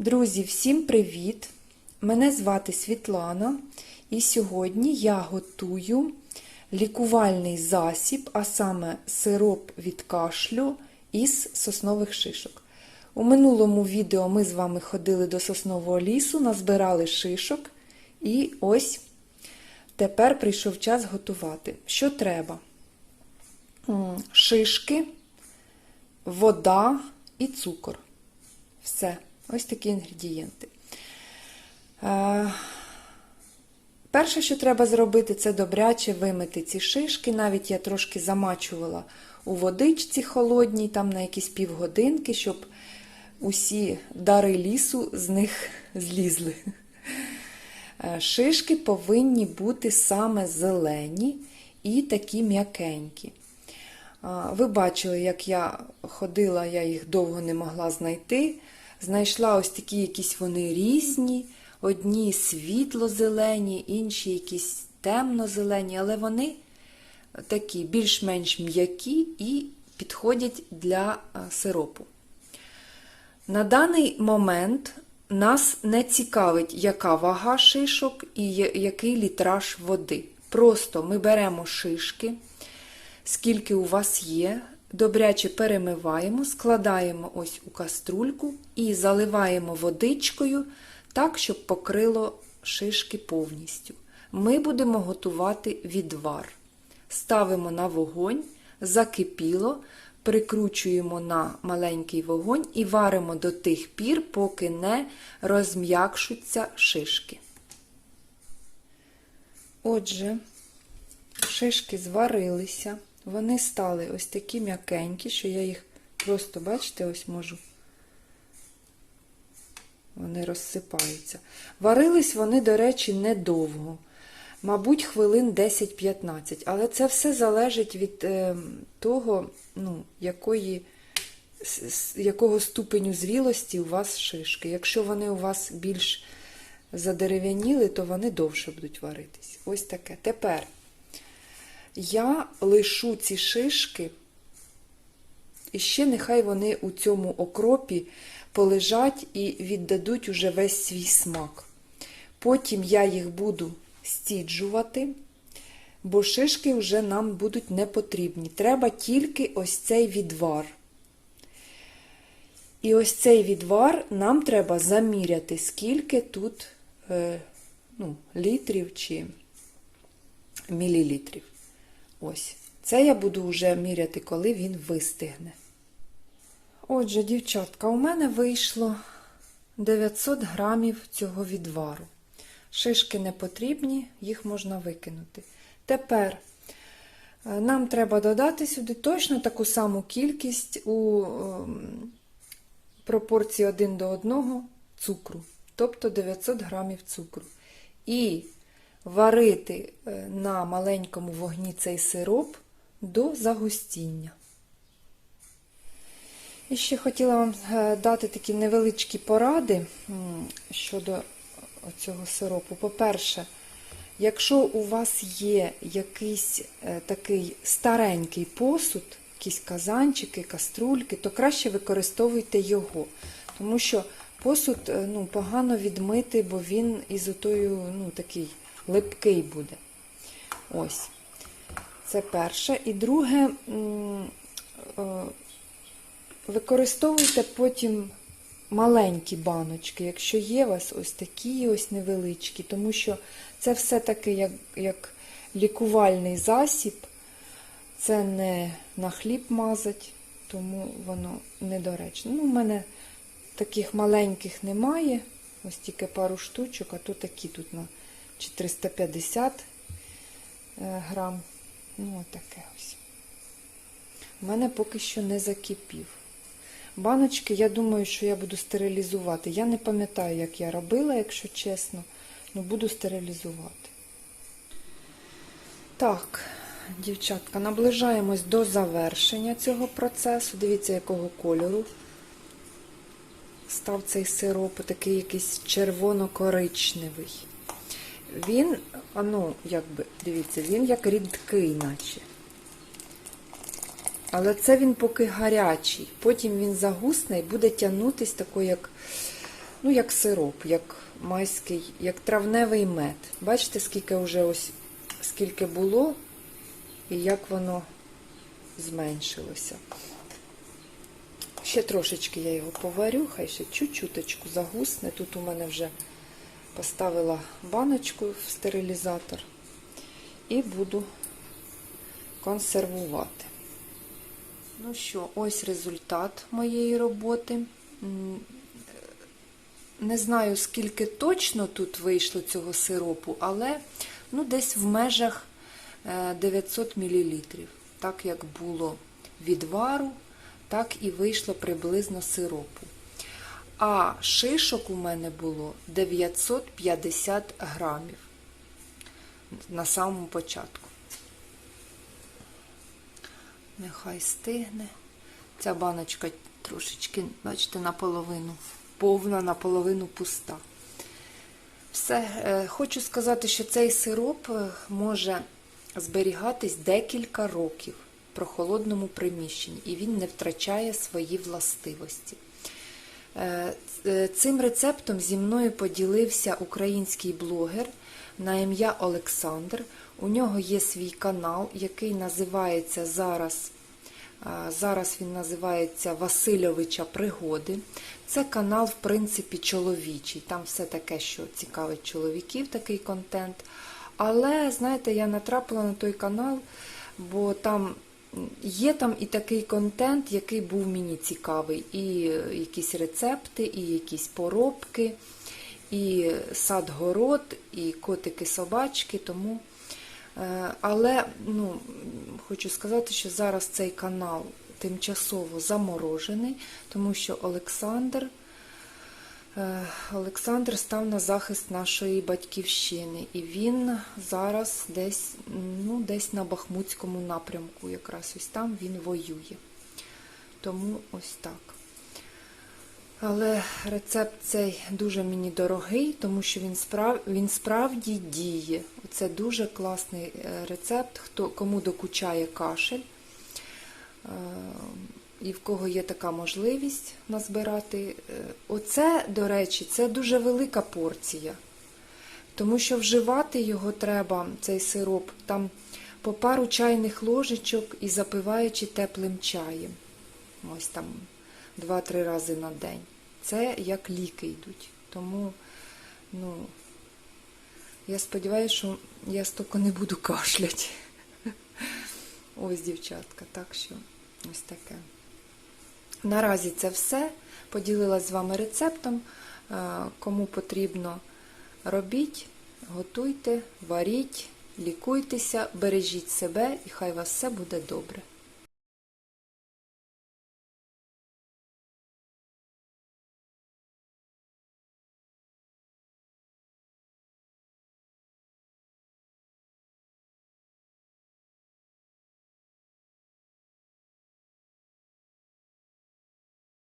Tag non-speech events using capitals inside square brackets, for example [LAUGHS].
Друзі, всім привіт! Мене звати Світлана, і сьогодні я готую лікувальний засіб, а саме сироп від кашлю із соснових шишок. У минулому відео ми з вами ходили до соснового лісу, назбирали шишок, і ось тепер прийшов час готувати. Що треба? Шишки, вода і цукор. Все. Ось такі інгредієнти. Е, Перше, що треба зробити, це добряче вимити ці шишки. Навіть я трошки замачувала у водичці холодній, там на якісь півгодинки, щоб усі дари лісу з них [LAUGHS] злізли. Е, Шишки повинні бути саме зелені і такі м'якенькі. Ви бачили, як я ходила, я їх довго не могла знайти. Знайшла ось такі якісь вони різні, одні світло-зелені, інші якісь темно-зелені, але вони такі більш-менш м'які і підходять для сиропу. На даний момент нас не цікавить, яка вага шишок і який літраж води. Просто ми беремо шишки, скільки у вас є, добряче перемиваємо, складаємо ось у каструльку і заливаємо водичкою так, щоб покрило шишки повністю. Ми будемо готувати відвар. Ставимо на вогонь, закипіло, прикручуємо на маленький вогонь і варимо до тих пір, поки не розм'якшуться шишки. Отже, шишки зварилися, вони стали ось такі м'якенькі, що я їх просто, бачите, ось можу. Вони розсипаються. Варились вони, до речі, недовго. Мабуть, хвилин 10-15. Але це все залежить від е, того, ну, якої, якого ступеню зрілості у вас шишки. Якщо вони у вас більш задерев'яніли, то вони довше будуть варитись. Ось таке. Тепер я лишу ці шишки, і ще нехай вони у цьому окропі полежать і віддадуть уже весь свій смак. Потім я їх буду стіджувати, бо шишки вже нам будуть не потрібні. Треба тільки ось цей відвар. І ось цей відвар нам треба заміряти, скільки тут е, ну, літрів чи мілілітрів. Ось. Це я буду вже міряти, коли він вистигне. Отже, дівчатка, у мене вийшло 900 грамів цього відвару. Шишки не потрібні, їх можна викинути. Тепер е, нам треба додати сюди точно таку саму кількість у ем, пропорції 1 до 1 цукру, тобто 900 грамів цукру. І варити е, на маленькому вогні цей сироп до загустіння. І ще хотіла вам е, дати такі невеличкі поради щодо цього сиропу. По-перше, якщо у вас є якийсь е, такий старенький посуд, якісь казанчики, каструльки, то краще використовуйте його. Тому що посуд ну, погано відмити, бо він із отою, ну, такий липкий буде. Ось. Це перше. І друге, е, Використовуйте потім маленькі баночки, якщо є у вас ось такі ось невеличкі, тому що це все-таки як, як лікувальний засіб, це не на хліб мазать, тому воно недоречно. Ну, у мене таких маленьких немає, ось тільки пару штучок, а то такі тут на 450 е, грам. Ну, отаке ось. У мене поки що не закипів. Баночки, я думаю, що я буду стерилізувати. Я не пам'ятаю, як я робила, якщо чесно, але буду стерилізувати. Так, дівчатка, наближаємось до завершення цього процесу. Дивіться, якого кольору став цей сироп, такий якийсь червоно-коричневий. Він, а ну, якби, дивіться, він як рідкий, наче. Але це він поки гарячий. Потім він загусне і буде тягнутись такою, як ну, як сироп, як майський, як травневий мед. Бачите, скільки вже ось скільки було і як воно зменшилося. Ще трошечки я його поварю, хай ще чуть-чуточку загусне. Тут у мене вже поставила баночку в стерилізатор і буду консервувати. Ну що, ось результат моєї роботи. Не знаю, скільки точно тут вийшло цього сиропу, але ну, десь в межах е, 900 мл. Так як було відвару, так і вийшло приблизно сиропу. А шишок у мене було 950 грамів на самому початку. Нехай стигне. Ця баночка трошечки, бачите, наполовину повна, наполовину пуста. Все, е, хочу сказати, що цей сироп е, може зберігатись декілька років в прохолодному приміщенні, і він не втрачає свої властивості. Е, ц- Цим рецептом зі мною поділився український блогер на ім'я Олександр. У нього є свій канал, який називається зараз. Зараз він називається Васильовича Пригоди. Це канал, в принципі, чоловічий. Там все таке, що цікавить чоловіків, такий контент. Але, знаєте, я натрапила на той канал, бо там є там і такий контент, який був мені цікавий. І е, якісь рецепти, і якісь поробки, і сад-город, і котики-собачки. Тому Е, Але ну, хочу сказати, що зараз цей канал тимчасово заморожений, тому що Олександр, Олександр став на захист нашої батьківщини. І він зараз десь, ну, десь на Бахмутському напрямку, якраз ось там він воює. Тому ось так. Але рецепт цей дуже мені дорогий, тому що він справ... він справді діє. Це дуже класний е, рецепт, хто кому докучає кашель. І в кого є така можливість назбирати. Е, Оце, до речі, це дуже велика порція. Тому що вживати його треба, цей сироп, там по пару чайних ложечок і запиваючи теплим чаєм. Ось там два-три рази на день. Це як ліки йдуть. Тому, ну, я сподіваюся, що я стільки не буду кашляти. [LAUGHS] Ось, дівчатка, так що ось таке. Наразі це все. Поділила з вами рецептом. Е, Кому потрібно, робіть, готуйте, варіть, лікуйтеся, бережіть себе і хай у вас все буде добре.